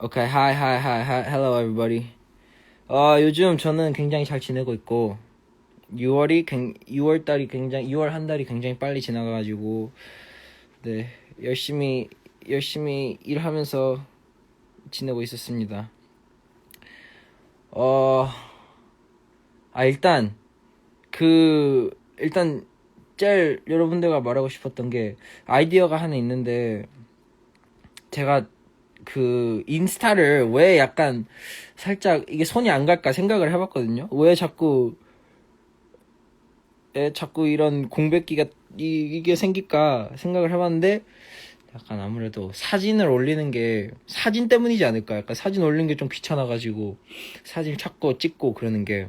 Okay, hi, hi, hi, hi, hello everybody. 어, 요즘 저는 굉장히 잘 지내고 있고, 6월이, 6월 달이 굉장히, 6월 한 달이 굉장히 빨리 지나가가지고, 네, 열심히, 열심히 일하면서 지내고 있었습니다. 어, 아, 일단, 그, 일단, 제일 여러분들과 말하고 싶었던 게, 아이디어가 하나 있는데, 제가 그 인스타를 왜 약간 살짝 이게 손이 안 갈까 생각을 해봤거든요. 왜 자꾸 에 자꾸 이런 공백기가 이, 이게 생길까 생각을 해봤는데 약간 아무래도 사진을 올리는 게 사진 때문이지 않을까. 약간 사진 올리는 게 좀 귀찮아가지고 사진 찾고 찍고 그러는 게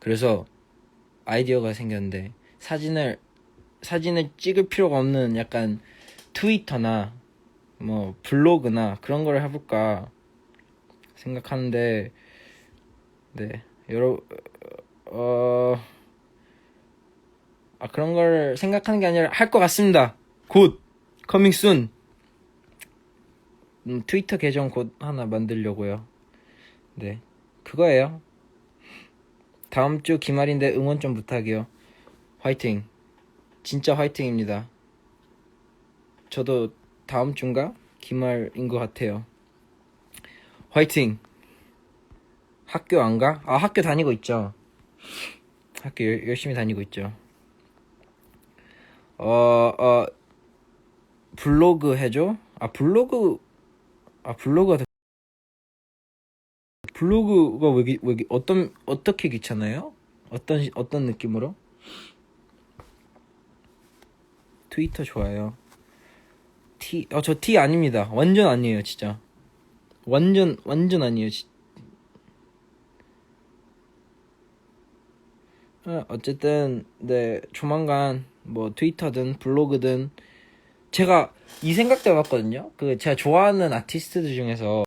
그래서 아이디어가 생겼는데 사진을 사진을 찍을 필요가 없는 약간 트위터나 뭐 블로그나 그런 거를 해볼까 생각하는데 네 여러 어 아, 그런 걸 생각하는 게 아니라 할 것 같습니다. 곧 커밍 순 음, 트위터 계정 곧 하나 만들려고요. 네 그거예요. 다음 주 기말인데 응원 좀 부탁해요. 화이팅. 진짜 화이팅입니다. 저도 다음 주인가 기말인 것 같아요. 화이팅. 학교 안 가? 아 학교 다니고 있죠. 학교 열- 열심히 다니고 있죠. 어, 어, 블로그 해줘? 아, 블로그, 아, 블로그가, 더- 블로그가 왜, 기- 왜, 기- 어떤, 어떻게 귀찮아요? 어떤, 시- 어떤 느낌으로? 트위터 좋아요. T, 어, 저 T 아닙니다. 완전 아니에요, 진짜. 완전, 완전 아니에요, 진 어, 어쨌든, 네, 조만간, 뭐, 트위터든, 블로그든, 제가 이 생각도 해봤거든요. 그, 제가 좋아하는 아티스트들 중에서,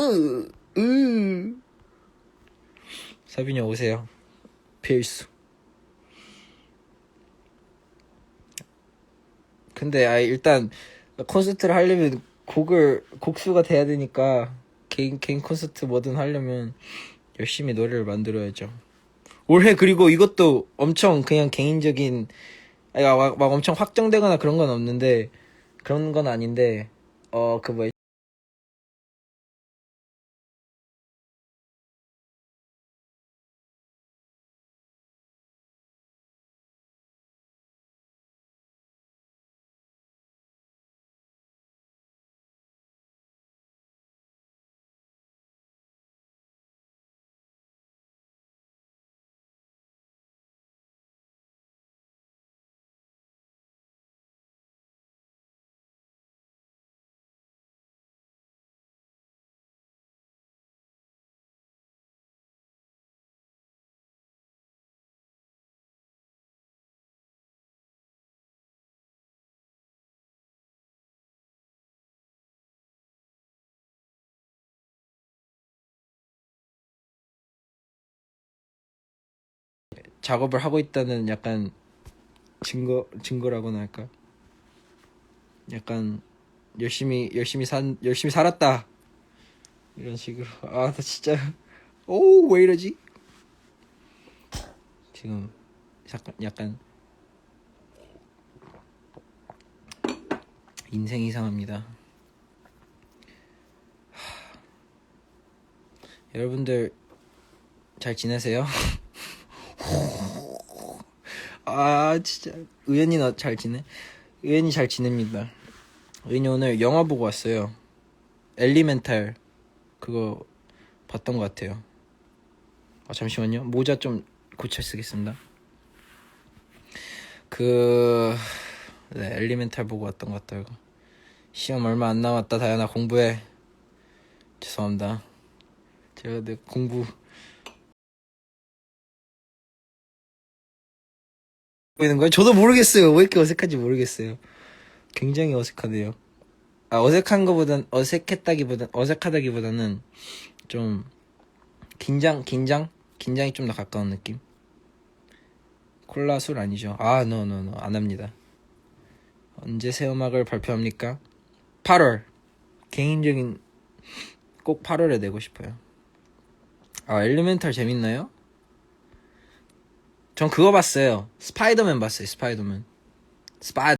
으, 으. 사빈이 오세요. 필수. 근데 아 일단 콘서트를 하려면 곡을 곡수가 돼야 되니까 개인 개인 콘서트 뭐든 하려면 열심히 노래를 만들어야죠. 올해 그리고 이것도 엄청 그냥 개인적인 막, 막 엄청 확정되거나 그런 건 없는데 그런 건 아닌데 어 그 뭐야 작업을 하고 있다는 약간 증거 증거라고나 할까? 약간 열심히 열심히 산 열심히 살았다 이런 식으로 아 나 진짜 오 왜 이러지? 지금 약간 약간 인생 이상합니다. 하, 여러분들 잘 지내세요? 아 진짜 의연이 너잘 지내? 의연이 잘 지냅니다. 의연이 오늘 영화 보고 왔어요. 엘리멘탈 그거 봤던 것 같아요. 아 잠시만요. 모자 좀 고쳐 쓰겠습니다. 그 네, 엘리멘탈 보고 왔던 것 같아요. 시험 얼마 안 남았다 다현아 공부해. 죄송합니다. 제가 내 공부 보이는 거예요? 저도 모르겠어요. 왜 이렇게 어색한지 모르겠어요. 굉장히 어색하네요. 아, 어색한 거보단, 어색했다기보단, 어색하다기보다는 좀, 긴장, 긴장? 긴장이 좀 더 가까운 느낌? 콜라 술 아니죠? 아, 노, 노, 노. 안 합니다. 언제 새 음악을 발표합니까? 8월. 개인적인, 꼭 8월에 내고 싶어요. 아, 엘리멘탈 재밌나요? 전 그거 봤어요. 스파이더맨 봤어요. 스파이더맨. 스파이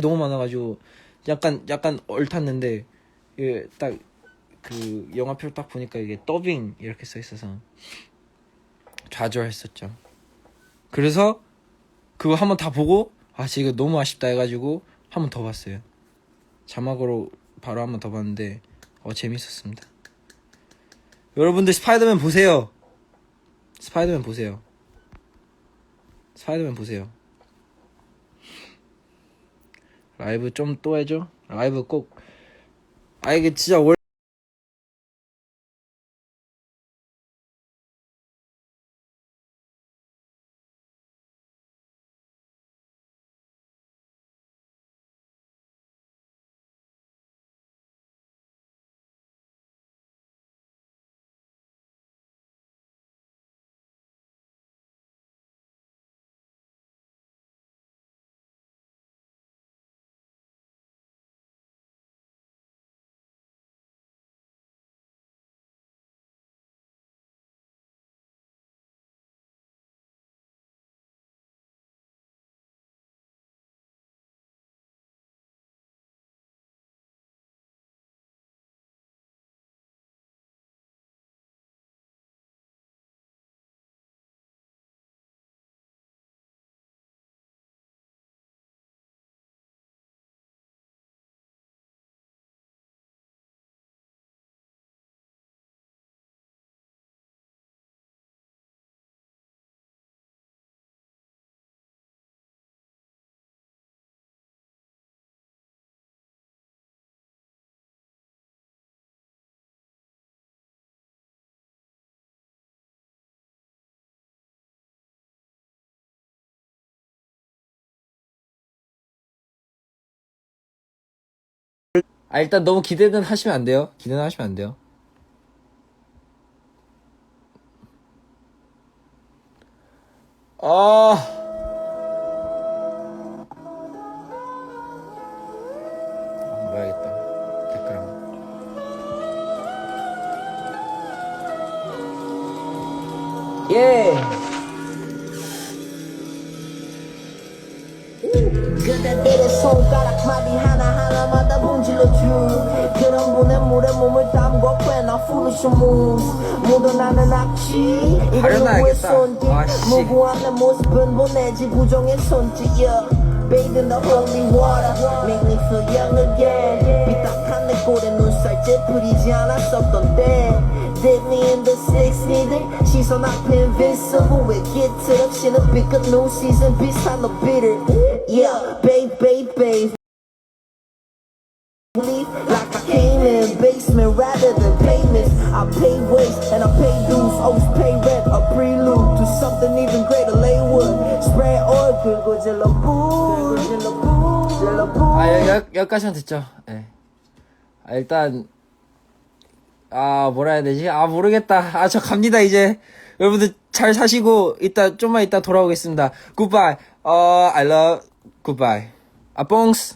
너무 많아가지고 약간 약간 얼탔는데 딱 그 영화표를 딱 보니까 이게 더빙 이렇게 써 있어서 좌절했었죠. 그래서 그거 한번 다 보고 아 지금 너무 아쉽다 해가지고 한번 더 봤어요. 자막으로 바로 한번 더 봤는데 어 재밌었습니다. 여러분들 스파이더맨 보세요. 스파이더맨 보세요. 스파이더맨 보세요. 라이브 좀 또 해줘. 라이브 꼭. 아 이게 진짜 월. 아 일단 너무 기대는 하시면 안 돼요. 기대는 하시면 안 돼요. 아. 한번. 예. 그대들의 손가락 마디 물에 몸을 담고 꽤나 foolish moves 묻어나는 악취. 누구의 손짓 아, 씨. 무고한 내 모습은 보내지 부정의 손짓. Bathe in the holy water Make me feel young again 삐딱한 내 꼴에 눈살째 뿌리지 않았었던 때 Dip me in the six 니들 시선 앞에 invincible 왜 깃트럭치는 삐끗 new season 너 bitter Yeah, babe, babe, babe I pay waste and I pay dues Always pay rent A prelude to something even greater Lay wood Spread oil 긁고 질러 불 질러 불 질러 불 아, 여, 여, 여기까지만 듣죠. 예. 아, 일단, 아, 뭐라 해야 되지? 아, 모르겠다. 아, 저 갑니다, 이제. 여러분들 잘 사시고, 이따, 좀만 이따 돌아오겠습니다. 굿바이. 어, I love, 굿바이. 아, 뽕스.